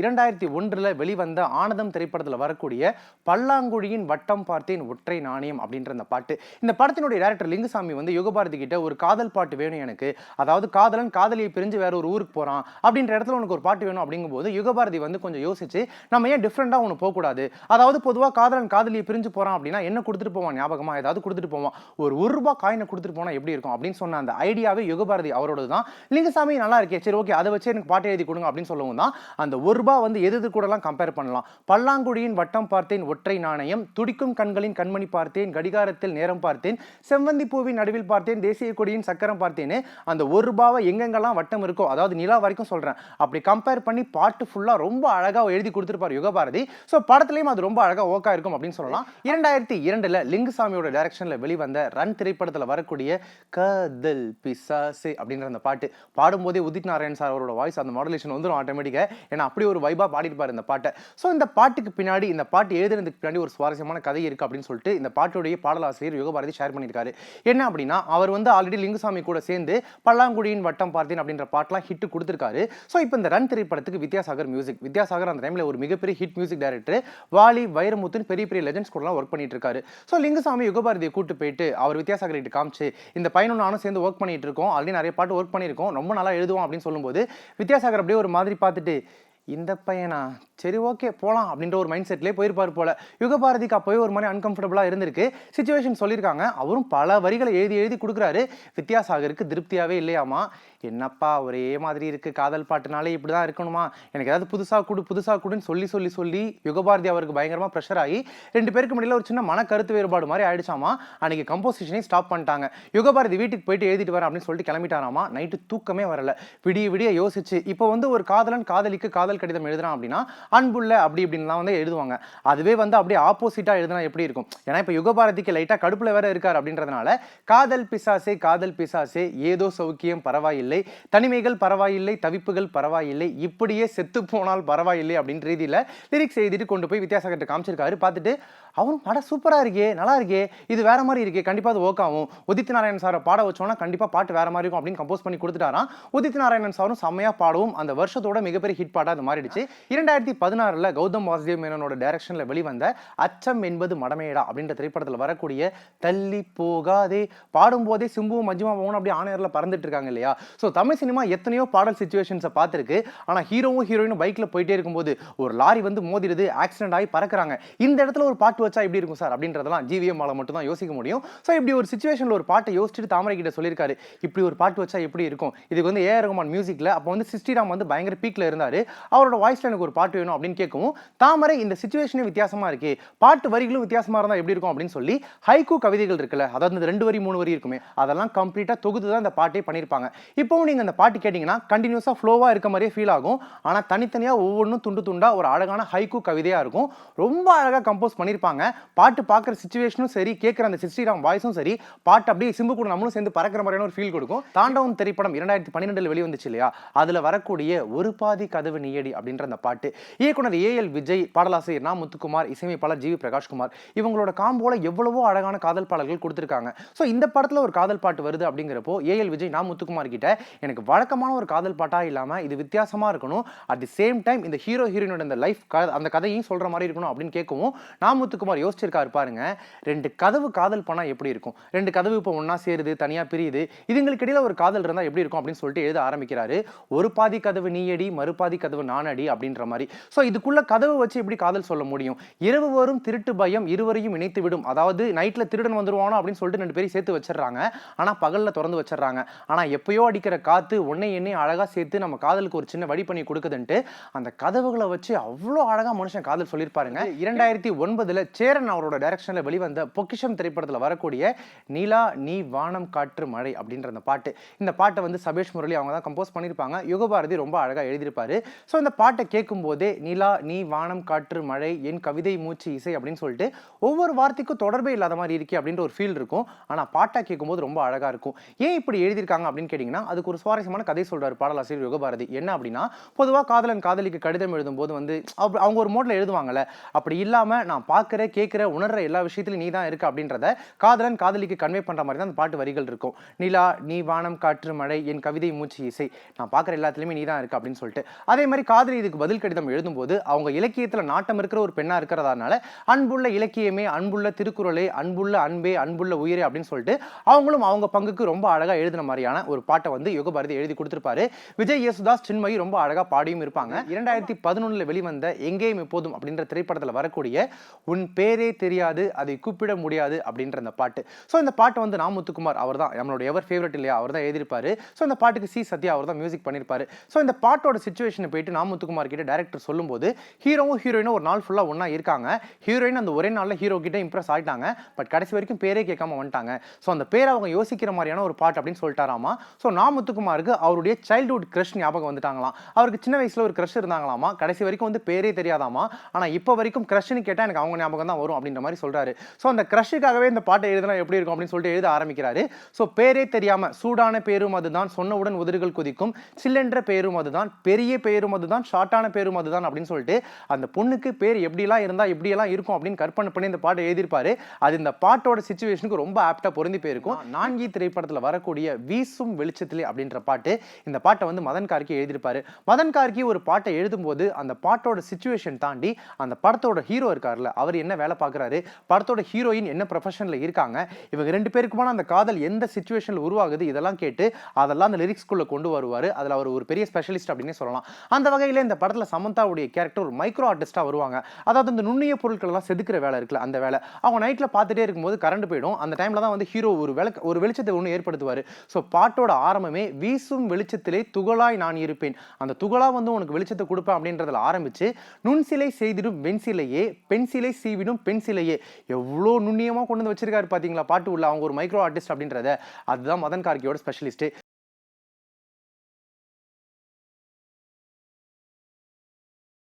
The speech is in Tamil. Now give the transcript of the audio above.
இரண்டாயிரத்தி ஒன்றில் வெளிவந்த ஆனந்தம் திரைப்படத்தில் வரக்கூடிய பல்லாங்குழியின் வட்டம் பார்த்தேன் ஒற்றை நாணயம் அப்படின்ற அந்த பாட்டு. இந்த படத்தினுடைய டேரக்டர் லிங்குசாமி வந்து யுகபாரதி கிட்ட ஒரு காதல் பாட்டு வேணும் எனக்கு. அதாவது காதலன் காதலியை பிரிஞ்சு வேற ஒரு ஊருக்கு போறான் அப்படின்ற இடத்துல உனக்கு ஒரு பாட்டு வேணும் அப்படிங்கும்போது யுகபாரதி வந்து கொஞ்சம் யோசிச்சு நம்ம ஏன் டிஃப்ரெண்டாக ஒன்று போகக்கூடாது அதாவது பொதுவாக காதலன் காதலியை பிரிஞ்சு போறான் அப்படின்னா என்ன கொடுத்துட்டு போவான் ஞாபகமா? ஏதாவது கொடுத்துட்டு போவான். ஒரு ஒரு ரூபாய் காயினை கொடுத்துட்டு போனால் எப்படி இருக்கும் அப்படின்னு சொன்ன அந்த ஐடியாவே யுகபாரதி அவரோட தான் லிங்குசாமி நல்லா இருக்கே சரி ஓகே அதை வச்சு எனக்கு பாட்டு எழுதி கொடுங்க அப்படின்னு சொல்லவும் தான் அந்த ஒரு ரூபாய் வந்து எது எது கூடலாம் கம்பேர் பண்ணலாம். பல்லாங்குடியின் வட்டம் பார்த்தேன் ஒற்றை நாணயம். துடிக்கும் கண்களின் கண்மணி பார்த்தேன் கடிகாரத்தில் நேரம் பார்த்தேன். செவ்வந்தி பூவின் நடுவில் பார்த்தேன் தேசிய கொடியின் சக்கரம் பார்த்தேன்னு அந்த ஒரு ரூபாவை எங்கெங்கெல்லாம் வட்டம் இருக்கோ அதாவது நிலா வரைக்கும் சொல்றேன். அப்படி கம்பேர் பண்ணி பாட்டு ஃபுல்லா ரொம்ப அழகா எழுதி கொடுத்துருப்பார் யுகபாரதி. ஸோ படத்துலையும் அது ரொம்ப அழகா ஓக்கா இருக்கும் அப்படின்னு சொல்லலாம். இரண்டாயிரத்தி இரண்டுல லிங்குசாமியோட டைரக்ஷன்ல வெளிவந்த ரன் திரைப்படத்தில் வரக்கூடிய கதல் பிசாசு அப்படின்ற அந்த பாட்டு பாடும்போதே உதித் நாராயண் சார் அவரோட வாய்ஸ் அந்த மாடலேஷன் வந்துடும் ஆட்டோமேட்டிக்காக ஏன்னா அப்படி ஒரு வைபா பாடிருப்பார் இந்த பாட்டை. ஸோ இந்த பாட்டுக்கு பின்னாடி இந்த பாட்டு எழுதுனதுக்கு பின்னாடி ஒரு சுவாரஸ்யமான கதை இருக்கு அப்படின்னு சொல்லிட்டு இந்த பாட்டுடைய பாடலாசிரியர் யோகபாரதி ஷேர் பண்ணியிருக்காரு. என்ன அப்படின்னா அவர் வந்து ஆல்ரெடி லிங்குசாமி கூட சேர்ந்து பல்லாங்குடியின் வட்டம் பார்த்தேன் அப்படின்ற பாட்டெலாம் ஹிட் கொடுத்துருக்காரு. ஸோ இப்போ இந்த ரன் திரைப்படத்துக்கு வித்யாசாகர் மியூசிக் வித்யாசாகர் அந்த டைமில் ஒரு மிகப்பெரிய ஹிட் மியூசிக் டைரக்டர் வாலி வைரமுத்துன்னு பெரிய பெரிய லெஜண்ட்ஸ் கூடலாம் ஒர்க் பண்ணிட்டு இருக்காரு ஸோ லிங்குசாமி யுகபாரதியை கூட்டு போயிட்டு அவர் வித்யாசாகர் கிட்ட காமிச்சு இந்த பையனும் நானும் சேர்ந்து ஒர்க் பண்ணிட்டு இருக்கோம் ஆல்ரெடி நிறைய பாட்டு ஒர்க் பண்ணியிருக்கோம். ரொம்ப நல்லா எழுதுவோம் அப்படின்னு சொல்லும்போது வித்யாசாகர் அப்படியே ஒரு மாதிரி பார்த்துட்டு இந்த பையனா? சரி ஓகே போகலாம் அப்படின்ற ஒரு மைண்ட் செட்லேயே போயிருப்பார் போல. யுகபாரதிக்கு அப்போவே ஒரு மாதிரி அன்கம்ஃபர்டபுளாக இருந்திருக்கு. சுச்சுவேஷன் சொல்லியிருக்காங்க. அவரும் பல வரிகளை எழுதி எழுதி கொடுக்குறாரு. வித்யாசாகருக்கு திருப்தியாகவே இல்லையாமா? என்னப்பா ஒரே மாதிரி இருக்குது காதல் பாட்டுனாலே இப்படி தான் இருக்கணுமா? எனக்கு ஏதாவது புதுசாக கொடு புதுசாக கொடுன்னு சொல்லி சொல்லி சொல்லி யுகபாரதி அவருக்கு பயங்கரமாக ப்ரெஷர் ஆகி ரெண்டு பேருக்கு முடியல ஒரு சின்ன மன கருத்து வேறுபாடு மாதிரி ஆயிடுச்சாமா? அன்னைக்கு கம்போசிஷனே ஸ்டாப் பண்ணிட்டாங்க. யுகபாரதி வீட்டுக்கு போயிட்டு எழுதிட்டு வரேன் அப்படின்னு சொல்லிட்டு கிளம்பிட்டாராமா? நைட்டு தூக்கமே வரல. விடிய விடிய யோசிச்சு இப்போ வந்து ஒரு காதலன் காதலிக்கு காதல் கடிதம் எழுதுறான் அப்படின்னா அன்புள்ள அப்படி இப்படின்லாம் வந்து எழுதுவாங்க. அதுவே வந்து அப்படியே ஆப்போசிட்டாக எழுதுனா எப்படி இருக்கும்? ஏன்னா இப்போ யுகபாரதிக்கு லைட்டாக கடுப்பில் வேற இருக்கார் அப்படின்றதுனால காதல் பிசாசே காதல் பிசாசே ஏதோ சௌக்கியம் பரவாயில்லை தனிமைகள் பரவாயில்லை தவிப்புகள் பரவாயில்லை இப்படியே செத்து போனால் பரவாயில்லை அப்படின்ற ரீதியில் லிரிக்ஸ் எழுதிட்டு கொண்டு போய் வித்யாசாகர்ட்ட காமிச்சிருக்காரு. பார்த்துட்டு அவரும் பட சூப்பராக இருக்கே நல்லா இருக்கே இது வேற மாதிரி இருக்கே கண்டிப்பாக அது ஒர்க் ஆகும். உதித் நாராயணன் சாரை பாட வச்சோன்னா கண்டிப்பாக பாட்டு வேற மாதிரி இருக்கும் அப்படின்னு கம்போஸ் பண்ணி கொடுத்துட்டாராம். உதித் நாராயணன் சாரும் செம்மையாக பாடவும். அந்த வருஷத்தோட மிகப்பெரிய ஹிட் பாட்டாக அது மாறிடுச்சு. இரண்டாயிரத்தி பதினாறில் கௌதம் வாசுதேவ் மேனனோட டைரக்ஷனில் வெளிவந்த அச்சம் என்பது மடமேடா அப்படின்ற திரைப்படத்தில் வரக்கூடிய தள்ளி போகாதே பாடும்போதே சிம்புவும் மஞ்சுமாவும் அப்படியே ஆணையரில் பறந்துட்டு இருக்காங்க இல்லையா? ஸோ தமிழ் சினிமா எத்தனையோ பாடல் சுச்சுவேஷன்ஸை பார்த்துருக்கு. ஆனால் ஹீரோவும் ஹீரோயினும் பைக்கில் போயிட்டே இருக்கும்போது ஒரு லாரி வந்து மோதிடுது ஆக்சிடென்ட் ஆகி பறக்கிறாங்க. இந்த இடத்துல ஒரு பாட்டு வச்சா எப்படி இருக்கும் சார்? அப்படின்றதெல்லாம் ஜிவிஎம் மாலை மட்டும் தான் யோசிக்க முடியும். ஸோ இப்படி ஒரு சுச்சுவேஷனில் ஒரு பாட்டை யோசிச்சுட்டு தாமரை கிட்ட சொல்லியிருக்காரு. இப்படி ஒரு பாட்டு வச்சா எப்படி இருக்கும்? இதுக்கு வந்து ஏஆர் ரகுமான் மியூசிக்கில் அப்போ வந்து சிஸ்டிராம் வந்து பயங்கர பீக்கில் இருந்தார். அவரோட வாய்ஸில் எனக்கு ஒரு பாட்டு வேணும் அப்படின்னு கேட்கவும் தாமரை இந்த சுச்சுவேஷனே வித்தியாசமா இருக்கு. பாட்டு வரிகளும் வித்தியாசமா இருந்தால் எப்படி இருக்கும் அப்படின்னு சொல்லி ஹைக்கூ கவிதைகள் இருக்குல்ல அதாவது இந்த ரெண்டு வரி மூணு வரி இருக்குமே அதெல்லாம் கம்ப்ளீட்டாக தொகுத்து தான் இந்த பாட்டே பண்ணியிருப்பாங்க. இப்போவும் நீங்கள் அந்த பாட்டு கேட்டிங்கன்னா கண்டினியூஸாக ஃப்ளோவாக இருக்க மாதிரியே ஃபீல் ஆகும். ஆனால் தனித்தனியாக ஒவ்வொன்றும் துண்டு துண்டா ஒரு அழகான ஹைக்கூ கவிதையாக இருக்கும். ரொம்ப அழகாக கம்போஸ் பண்ணியிருப்பாங்க. பாட்டு பார்க்குற சுச்சுவேஷனும் சரி கேட்குற அந்த சிஸ்டிராம் வாய்ஸும் சரி பாட்டு அப்படியே சிம்பு கூட நம்மளும் சேர்ந்து பறக்கிற மாதிரியான ஒரு ஃபீல் கொடுக்கும். தாண்டவம் திரைப்படம் இரண்டாயிரத்தி பன்னிரெண்டில் வெளிவந்துச்சு இல்லையா? அதில் வரக்கூடிய ஒரு பாதி கதவு நீயடி அப்படின்ற அந்த பாட்டு. இயக்குனர் ஏஎல் விஜய் பாடலாசிரியர் நா முத்துக்குமார் இசையமைப்பாளர் ஜிவி பிரகாஷ்குமார் இவங்களோட காம்போல எவ்வளவோ அழகான காதல் பாடல்கள் கொடுத்துருக்காங்க. ஸோ இந்த படத்தில் ஒரு காதல் பாட்டு வருது அப்படிங்கிறப்போ ஏஎல் விஜய் நா முத்துக்குமார் கிட்ட எனக்கு வழக்கமான ஒரு காதல் பாட்டாக இல்லாமல் இது வித்தியாசமாக இருக்கணும். அட் தி சேம் டைம் இந்த ஹீரோ ஹீரோயினோட இந்த லைஃப் அந்த கதையும் சொல்கிற மாதிரி இருக்கணும் அப்படின்னு கேட்கவும் நா முத்துக்குமார் யோசிச்சிருக்காரு பாருங்க. ரெண்டு கதவு காதல் பண்ணால் எப்படி இருக்கும்? ரெண்டு கதவு இப்போ ஒன்றா சேருது தனியாக பிரியுது. இதுங்களுக்கு இடையில ஒரு காதல் இருந்தால் எப்படி இருக்கும் அப்படின்னு சொல்லிட்டு எழுத ஆரம்பிக்கிறாரு. ஒரு பாதி கதவு நீயடி மறுபாதி கதவு நானடி அப்படின்ற மாதிரி. ஸோ இதுக்குள்ள கதவு வச்சு எப்படி காதல் சொல்ல முடியும்? இரவு வரும் திருட்டு பயம் இருவரையும் இணைத்து விடும். அதாவது நைட்டில் திருடன் வந்துருவானோ அப்படின்னு சொல்லிட்டு ரெண்டு பேரும் சேர்த்து வச்சிடுறாங்க. ஆனால் பகலில் திறந்து வச்சிடுறாங்க. ஆனால் எப்பயோ அடிக்கிற காற்று ஒன்னை எண்ணெய் அழகாக சேர்த்து நம்ம காதலுக்கு ஒரு சின்ன வழி பண்ணி கொடுக்குதுன்ட்டு அந்த கதவுகளை வச்சு அவ்வளோ அழகாக மனுஷன் காதல் சொல்லியிருப்பாருங்க. இரண்டாயிரத்தி ஒன்பதில் சேரன் அவரோட டைரக்ஷனில் வெளிவந்த பொக்கிஷம் திரைப்படத்தில் வரக்கூடிய நீலா நீ வானம் காற்று மழை அப்படின்ற அந்த பாட்டு. இந்த பாட்டை வந்து சபேஷ் முரளி அவங்க தான் கம்போஸ் பண்ணியிருப்பாங்க. யுகபாரதி ரொம்ப அழகாக எழுதியிருப்பாரு. ஸோ இந்த பாட்டை கேட்கும் போதே நிலா நீ வானம் காற்று மழை என் கவிதை மூச்சு இசை அப்படின்னு சொல்லிட்டு ஒவ்வொரு வார்த்தைக்கும் தொடர்பே இல்லாத மாதிரி இருக்கே அப்படின்ற ஒரு ஃபீல் இருக்கும். ஆனால் பாட்டை கேட்கும்போது ரொம்ப அழகாக இருக்கும். ஏன் இப்படி எழுதியிருக்காங்க அப்படின்னு கேட்டிங்கன்னா அதுக்கு ஒரு சுவாரஸ்யமான கதை சொல்கிறார் பாடலாசிரியர் யுகபாரதி. என்ன அப்படின்னா பொதுவாக காதலன் காதலிக்கு கடிதம் எழுதும்போது வந்து அவங்க ஒரு மோட்டில் எழுதுவாங்கல்ல அப்படி இல்லாமல் நான் பார்க்குற கேட்குற உணர்ற எல்லா விஷயத்துலையும் நீ தான் இருக்க அப்படின்றத காதலன் காதலிக்கு கன்வே பண்ணுற மாதிரி தான் அந்த பாட்டு வரிகள் இருக்கும். நிலா நீ வானம் காற்று மழை என் கவிதை மூச்சு இசை. நான் பார்க்குற எல்லாத்துலேயுமே நீ தான் இருக்க அப்படின்னு சொல்லிட்டு. அதே மாதிரி காதலி இதுக்கு பதில் கடிதம் எழுதும் எழுதும்போது அவங்க இலக்கியத்தில் நாட்டம் இருக்கிற ஒரு பெண்ணாக இருக்கிறதானால அன்புள்ள இலக்கியமே அன்புள்ள திருக்குறளே அன்புள்ள அன்பே அன்புள்ள உயிரே அப்படின்னு சொல்லிட்டு அவங்களும் அவங்க பங்குக்கு ரொம்ப அழகாக எழுதின மாதிரியான ஒரு பாட்டை வந்து யோகபாரதி எழுதி கொடுத்துருப்பாரு. விஜய் யேசுதாஸ் சின்மயி ரொம்ப அழகாக பாடியும் இருப்பாங்க. இரண்டாயிரத்தி பதினொன்னுல வெளிவந்த எங்கேயும் எப்போதும் அப்படின்ற திரைப்படத்தில் வரக்கூடிய உன் பேரே தெரியாது அதை கூப்பிட முடியாது அப்படின்ற அந்த பாட்டு. ஸோ இந்த பாட்டை வந்து நாமுத்துக்குமார் அவர் தான் நம்மளோட எவர் ஃபேவரட் இல்லையா அவர் தான் எழுதியிருப்பாரு. ஸோ இந்த பாட்டுக்கு சி சத்யா அவர் தான் மியூசிக் பண்ணியிருப்பாரு. ஸோ இந்த பாட்டோட சுச்சுவேஷனை போயிட்டு நாமுத்துக்குமார் கிட்ட டேரக்டர் சொல்லும்போது ஹீரோவும் ஹீரோயினும் ஒரு நாள் ஃபுல்லாக ஒன்றா இருக்காங்க. ஹீரோயின் அந்த ஒரே நாளில் ஹீரோ கிட்ட இம்ப்ரெஸ் ஆகிட்டாங்க பட் கடைசி வரைக்கும் பேரே கேட்காம வந்துட்டாங்க. ஸோ அந்த பேரை அவங்க யோசிக்கிற மாதிரியான ஒரு பாட்டு அப்படின்னு சொல்லிட்டாராமா? ஸோ நாமுத்துக்குமாருக்கு அவருடைய சைல்டுஹுட் க்ரஷ் ஞாபகம் வந்துட்டாங்களாம். அவருக்கு சின்ன வயசில் ஒரு க்ரஷ் இருந்தாங்களாமா? கடைசி வரைக்கும் வந்து பேரே தெரியாதாமா? ஆனால் இப்போ வரைக்கும் க்ரஷ்னு கேட்டால் எனக்கு அவங்க ஞாபகம் தான் வரும் அப்படின்ற மாதிரி சொல்றாரு. ஸோ அந்த க்ரஷுக்காகவே இந்த பாட்டை எழுதினா எப்படி இருக்கும் அப்படின்னு சொல்லிட்டு எழுத ஆரம்பிக்கிறாரு. ஸோ பேரே தெரியாம சூடான பேரும் அதுதான் சொன்னவுடன் உதடுகள் குதிக்கும் சில்லென்ற பேரும் அதுதான் பெரிய பேரும் அதுதான் ஷார்ட்டான பேரும் அதுதான் அப்படின்னு சொல்லிட்டு அந்த பொண்ணுக்கு பேர் எப்படிலாம் இருந்தா எப்படியெல்லாம் இருக்கும் அப்படின்னு கற்பனை பண்ணி இந்த பாட்டை எழுதியிருப்பாரு. அது இந்த பாட்டோட சுச்சுவேஷனுக்கு ரொம்ப ஆப்டா பொருந்தி போயிருக்கும். நான்கி திரைப்படத்துல வரக்கூடிய வீசும் வெளிச்சத்திலே அப்படின்ற பாட்டு இந்த பாட்டை வந்து மதன் கார்கி எழுதியிருப்பாரு. மதன் கார்கி ஒரு பாட்டை எழுதும்போது அந்த பாட்டோட சுச்சுவேஷன் தாண்டி அந்த படத்தோட ஹீரோ இருக்கார்ல அவர் என்ன வேலை பார்க்குறாரு? படத்தோட ஹீரோயின் என்ன ப்ரொஃபஷனில் இருக்காங்க? இவங்க ரெண்டு பேருக்குமான அந்த காதல் எந்த சுச்சுவேஷனில் உருவாகுது? இதெல்லாம் கேட்டு அதெல்லாம் அந்த லிரிக்ஸ்குள்ளே கொண்டு வருவார். அதில் அவர் ஒரு பெரிய ஸ்பெஷலிஸ்ட் அப்படின்னே சொல்லலாம். அந்த வகையில் இந்த படத்தில் சமந்தாவுடைய கேரக்டர் ஒரு மைக்ரோ ஆர்டிஸ்ட்டாக வருவாங்க. அதாவது இந்த நுண்ணிய பொருட்கள்லாம் செதுக்கிற வேலை இருக்குல்ல அந்த வேலை. அவங்க நைட்டில் பார்த்துட்டே இருக்கும்போது கரண்ட் போயிடும். அந்த டைமில் தான் வந்து ஹீரோ ஒரு விளக்கு ஒரு வெளிச்சத்தை ஒன்று ஏற்படுத்துவார். ஸோ பாட்டோட ஆரம்பமே வீசும் வெளிச்சத்திலே துகளாய் நான் இருப்பேன். அந்த துகளா வந்து உனக்கு வெளிச்சத்தை கொடுப்பேன் அப்படின்றதுல ஆரம்பிச்சு நுண்சிலை செய்திடும் வெண்சிலையே பென்சிலை பென்சிலையே. எவ்வளோ நுண்ணியமாக கொண்டு வந்து வச்சிருக்காரு பார்த்தீங்களா பாட்டு உள்ள அவங்க ஒரு மைக்ரோ ஆர்டிஸ்ட் அப்படின்றத. அதுதான் மதன் கார்கியோட ஸ்பெஷலிஸ்ட்